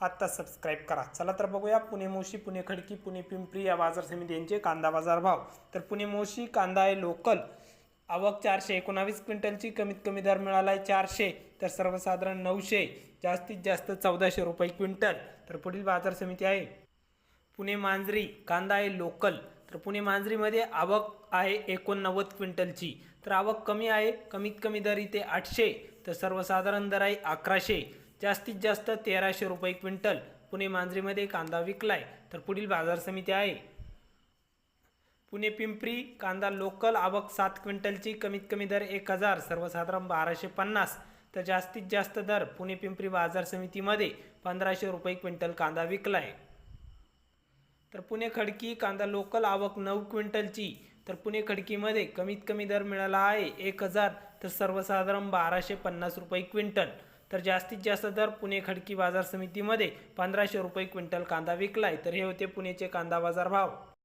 आत्ता सबस्क्राईब करा. चला तर बघूया पुणे मोशी पुणे खडकी पुणे पिंपरी या बाजार समिती यांचे कांदा बाजार भाव. तर पुणे मोशी कांदा आहे लोकल आवक चारशे एकोणावीस क्विंटलची कमीत कमी दर मिळाला आहे चारशे. तर सर्वसाधारण नऊशे जास्तीत जास्त चौदाशे रुपये क्विंटल. तर पुढील बाजार समिती आहे पुणे मांजरी कांदा आहे लोकल तर पुणे मांजरीमध्ये आवक आहे एकोणनव्वद क्विंटलची. तर आवक कमी आहे कमीत कमी दर इथे आठशे. तर सर्वसाधारण दर आहे अकराशे. जास्तीत जास्त तेराशे रुपये क्विंटल. पुणे मांजरीमध्ये कांदा विकलाय तर पुढील बाजार समिती आहे. पुणे पिंपरी कांदा लोकल आवक सात क्विंटलची कमीत कमी दर एक हजार सर्वसाधारण बाराशे पन्नास. तर जास्तीत जास्त दर पुणे पिंपरी बाजार समितीमध्ये पंधराशे रुपये क्विंटल कांदा विकलाय. तर पुणे खडकी कांदा लोकल आवक नऊ क्विंटलची तर पुणे खडकीमध्ये कमीत कमी दर मिळाला आहे एक हजार तर सर्वसाधारण बाराशे पन्नास रुपये क्विंटल. तर जास्तीत जास्त दर पुणे खडकी बाजार समितीमध्ये पंधराशे रुपये क्विंटल कांदा विकलाय. तर हे होते पुणेचे कांदा बाजार भाव.